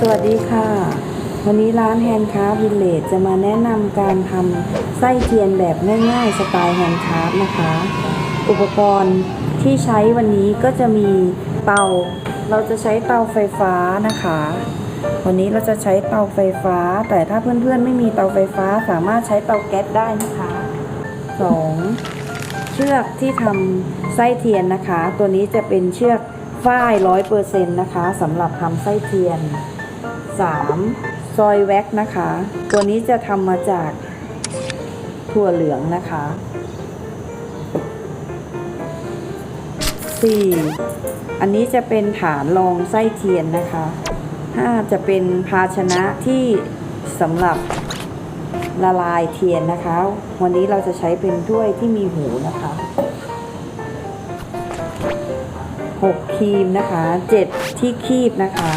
สวัสดีค่ะ วันนี้ร้านแฮนด์คราฟวิลเลจจะมาแนะนำการทำไส้เทียนแบบง่ายๆ สไตล์แฮนด์คราฟนะคะ อุปกรณ์ที่ใช้วันนี้ก็จะมีเตา เราจะใช้เตาไฟฟ้านะคะ วันนี้เราจะใช้เตาไฟฟ้า แต่ถ้าเพื่อนๆ ไม่มีเตาไฟฟ้าสามารถใช้เตาแก๊สได้นะคะสองเชือกที่ทำไส้เทียนนะคะ ตัวนี้จะเป็นเชือกฝ้ายร้อยเปอร์เซ็นต์นะคะสำหรับทำไส้เทียน 3. ซอยแว็กนะคะ ตัวนี้จะทำมาจากถั่วเหลืองนะคะ 4. อันนี้จะเป็นฐานรองไส้เทียนนะคะ 5. จะเป็นภาชนะที่สำหรับละลายเทียนนะคะ วันนี้เราจะใช้เป็นถ้วยที่มีหูนะคะ 6 ครีมนะคะ 7 ที่คีบนะคะ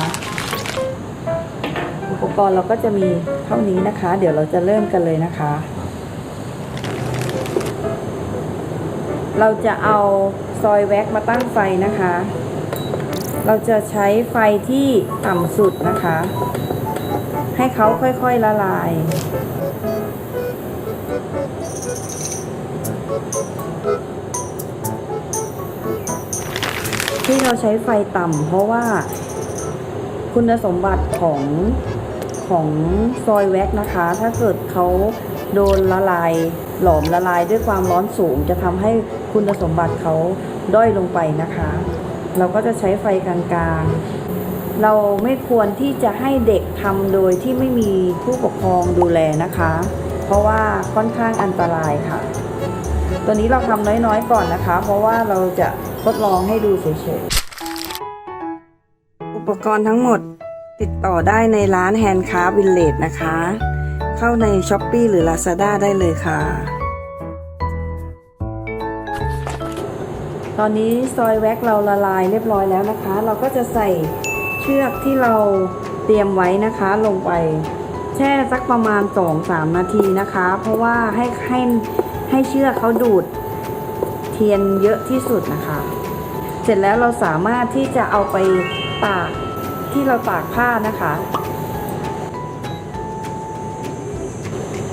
ปกรณ์เราก็จะมีเท่านี้นะคะ เดี๋ยวเราจะเริ่มกันเลยนะคะ เราจะเอาซอยแว็กมาตั้งไฟนะคะ เราจะใช้ไฟที่ต่ำสุดนะคะ ให้เขาค่อยๆละลายที่เราใช้ไฟต่ำเพราะว่าคุณสมบัติของ ของซอยแว็กนะคะ ถ้าเกิดเขาโดนละลายหลอมละลายด้วยความร้อนสูง จะทำให้คุณสมบัติเขาด้อยลงไปนะคะ เราก็จะใช้ไฟกลางๆ เราไม่ควรที่จะให้เด็กทำโดยที่ไม่มีผู้ปกครองดูแลนะคะ เพราะว่าค่อนข้างอันตรายค่ะ ตัวนี้เราทำน้อยๆ ก่อนนะคะ เพราะว่าเราจะทดลองให้ดูเฉยๆ อุปกรณ์ทั้งหมด ติดต่อได้ในร้าน Handcraft Village นะคะ เข้าใน s h อ p e e หรือ Lazada ได้เลยค่ะ ตอนนี้ซอยแว็กเราละลายเรียบร้อยแล้วนะคะ เราก็จะใส่เชือกที่เราเตรียมไว้นะคะลงไปแช่สักประมาณ 2-3 นาทีนะคะ เพราะว่าให้ให้ให้เชือกเขาดูดเทียนเยอะที่สุดนะคะ เสร็จแล้วเราสามารถที่จะเอาไปตาก ที่เราตากผ้านะคะ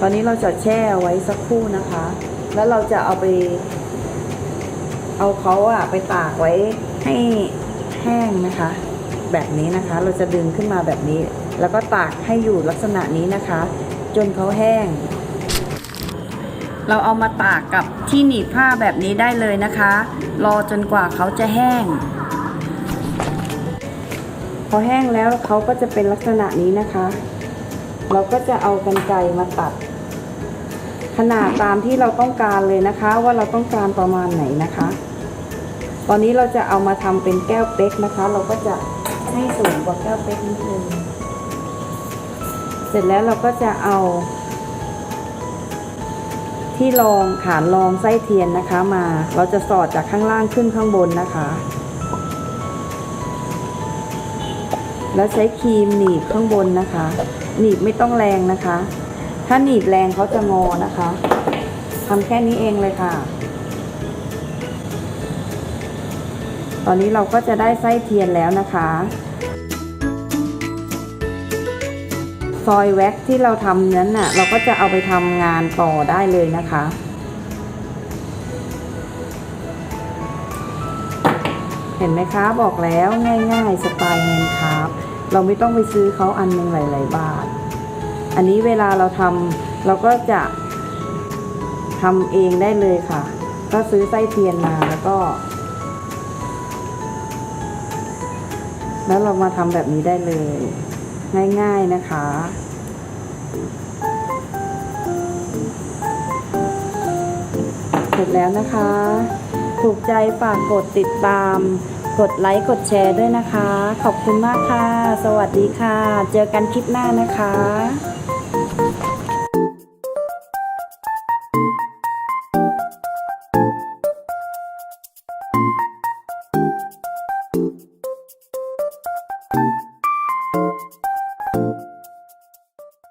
ตอนนี้เราจะแช่ไว้สักครู่นะคะ แล้วเราจะเอาไป เอาเขาอะไปตากไว้ให้แห้งนะคะ แบบนี้นะคะ เราจะดึงขึ้นมาแบบนี้ แล้วก็ตากให้อยู่ลักษณะนี้นะคะ จนเขาแห้ง เราเอามาตากกับที่หนีบผ้าแบบนี้ได้เลยนะคะ รอจนกว่าเขาจะแห้ง พอแห้งแล้วเขาก็จะเป็นลักษณะนี้นะคะ เราก็จะเอากันไกรมาตัด ขนาดตามที่เราต้องการเลยนะคะ ว่าเราต้องการประมาณไหนนะคะ ตอนนี้เราจะเอามาทำเป็นแก้วเป๊กนะคะ เราก็จะให้สูงกว่าแก้วเป๊กนิดนึงเสร็จแล้วเราก็จะเอา ที่รองฐานรองไส้เทียนนะคะมา เราจะสอดจากข้างล่างขึ้นข้างบนนะคะ แล้วใช้ครีมหนีบข้างบนนะคะ หนีบไม่ต้องแรงนะคะ ถ้าหนีบแรงเขาจะงอนะคะทำแค่นี้เองเลยค่ะ ตอนนี้เราก็จะได้ไส้เทียนแล้วนะคะซอยแว็กที่เราทำนั้นน่ะ เราก็จะเอาไปทำงานต่อได้เลยนะคะ เห็นไหมคะบอกแล้วง่ายๆสไตล์แฮนด์คราฟต์เราไม่ต้องไปซื้อเขาอันหนึ่งหลายๆบาท อันนี้เวลาเราทำเราก็จะทำเองได้เลยค่ะ ก็ซื้อไส้เทียนมาแล้วก็ แล้วเรามาทำแบบนี้ได้เลย ง่ายๆนะคะเสร็จแล้วนะคะ ถูกใจฝากกดติดตาม กดไลค์กดแชร์ด้วยนะคะ ขอบคุณมากค่ะ สวัสดีค่ะ เจอกันคลิปหน้านะคะ